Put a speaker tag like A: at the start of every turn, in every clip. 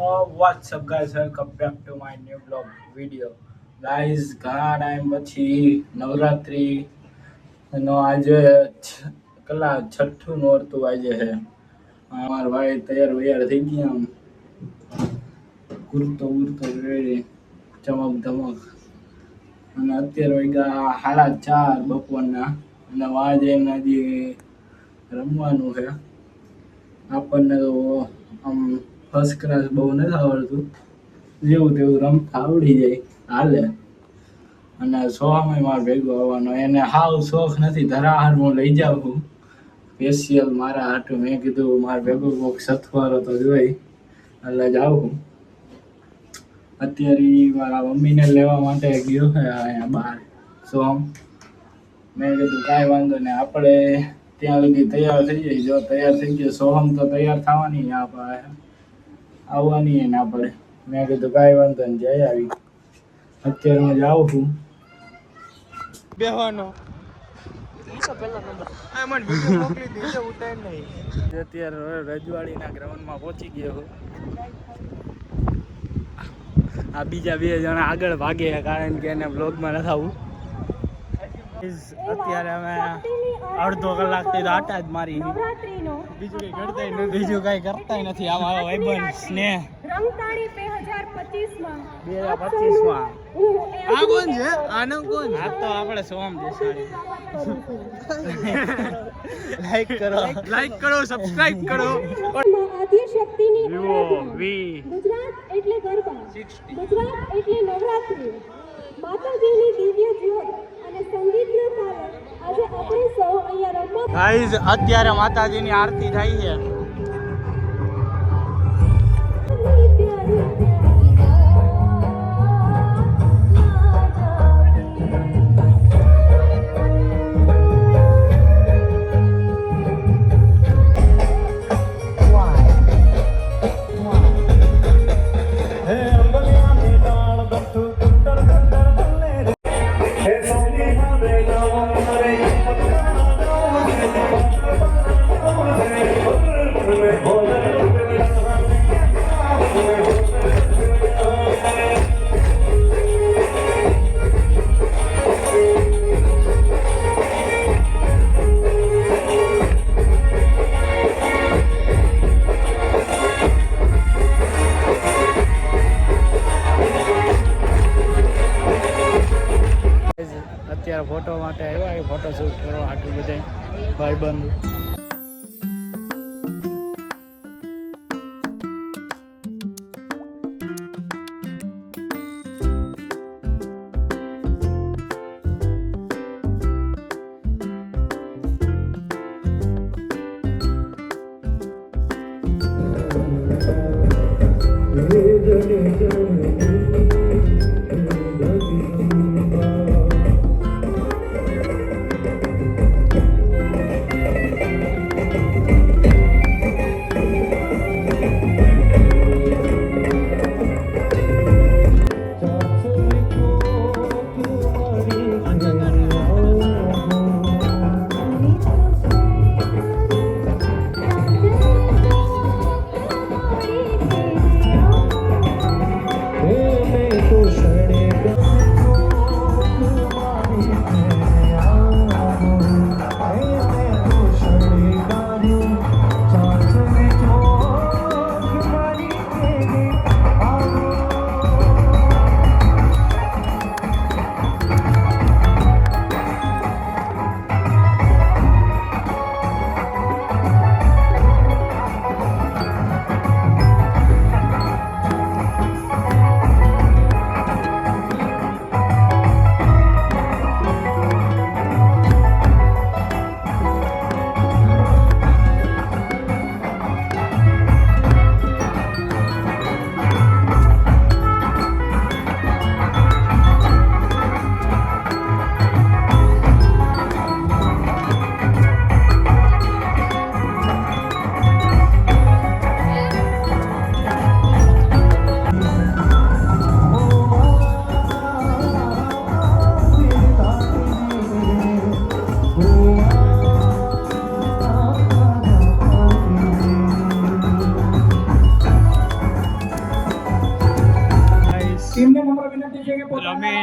A: what's up, guys? Welcome back to my new vlog video. Guys, ઘણા time પછી નવરાત્રી. નો આજે કલા છઠ્ઠું નોરતું આજે છે. અમારા ભાઈ તૈયાર વૈયાર થઈ ગયા આમ. કુર્તો ઉરતો રેડી. ચમક ધમક. અને અત્યારે વાગ્યા સાડા ચાર બપોરના. અને વાજે એના જે રમવાનું છે, આપણને તો ફર્સ્ટ ક્લાસ બહુ નથી આવડતું. જેવું તેવું રમતા આવડી જાય, હાલે. અને સોમાં મારે ભેગો આવવાનો, એને હાવ શોખ નથી, ધરાહાર હું લઈ જાઉં છું. સ્પેશિયલ મારા હાટું મેં કીધું, મારે ભેગો કોક સથવારો તો જોઈ, એટલે જાઉં છું. અત્યારે મારા મમ્મીને લેવા માટે ગયો છે અહીંયા બહાર, સોમ. મેં કીધું, કાંઈ વાંધો નહીં, આપણે ત્યાં લગી તૈયાર થઈ જાય. જો તૈયાર થઈ જાય સોહમ તો તૈયાર થવાની આપણે આવવાની ના આપણે મેં કીધું કાંઈ વાંધો નહીં જઈ આવી. અત્યારે હું જાઉં છું.
B: બેહવાનો.
A: અત્યારે રજવાડીના ગ્રાઉન્ડમાં પહોંચી ગયો છું. આ બીજા બે જણા આગળ ભાગે કારણ કે એને બ્લોગમાં નથી આવું. અત્યારે અમે અડધો કલાકથી તો આટા જ મારી બીજું કઈ કરતા નથી. બીજું કઈ કરતા નથી. અમારો મારો ભાઈબંધ સ્નેહ.
C: રંગતાળી બે હજાર પચીસમાં
A: બે હજાર પચીસમાં.
B: આ કોણ છે? આનો કોણ?
A: આ તો આપણે સોમ દેસાણી લાઈક કરો.
B: લાઈક કરો સબસ્ક્રાઇબ કરો.
C: આદ્ય શક્તિની
A: વી.
C: ગુજરાત એટલે ગરબા. ગુજરાત એટલે નવરાત્રી. માતાજીની દિવ્ય જ્યોત.
A: ગાઈઝ અત્યારે માતાજીની આરતી થાય છે. vibrant Thank you.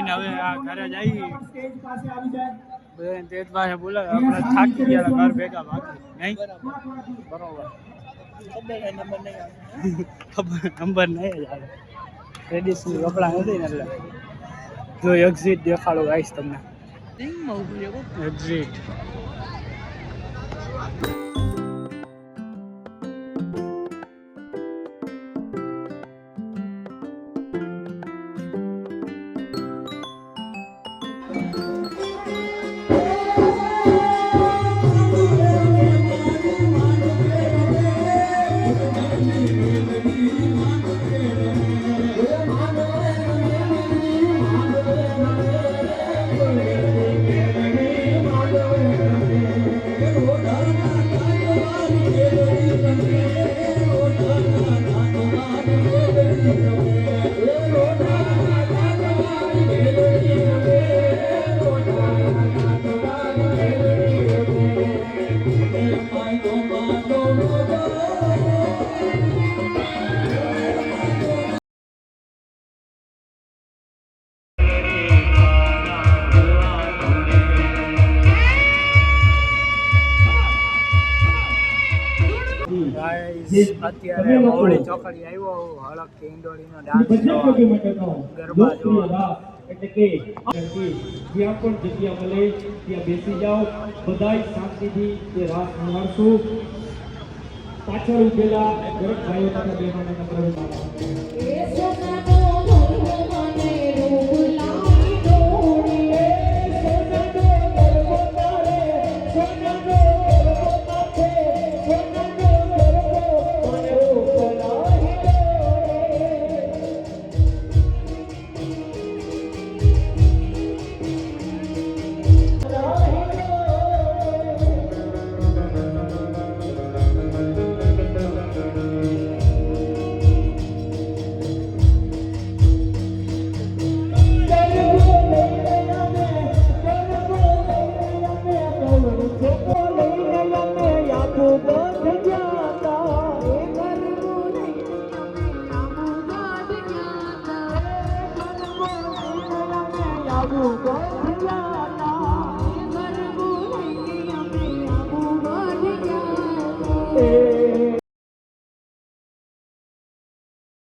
A: રમીને હવે આ ઘરે જઈએ
C: સ્ટેજ પાસે આવી જાય
A: બધાને તેજ પાસે બોલાવે આપણે થાકી ગયા ઘર ભેગા બાકી નહીં? બરોબર. ખબર નંબર નહીં જ આવે. ટ્રેડિશનલ કપડાં નથી ને એટલે. જો એક્ઝિટ દેખાડો ગાઈશ તમને. Exit Thank you. ગાઈસ અત્યારે મવડી ચોકડી આવ્યો ડાન્સ ગરબા જોવા.
C: એટલે કે જ્યાં પણ જગ્યા મળે ત્યાં બેસી જાઓ. બધાય શાંતિથી તે રાસ નિહાળશો પાછળ ઉભેલા દરેક ભાઈઓ તથા બહેનોને નમ્ર
D: বাবু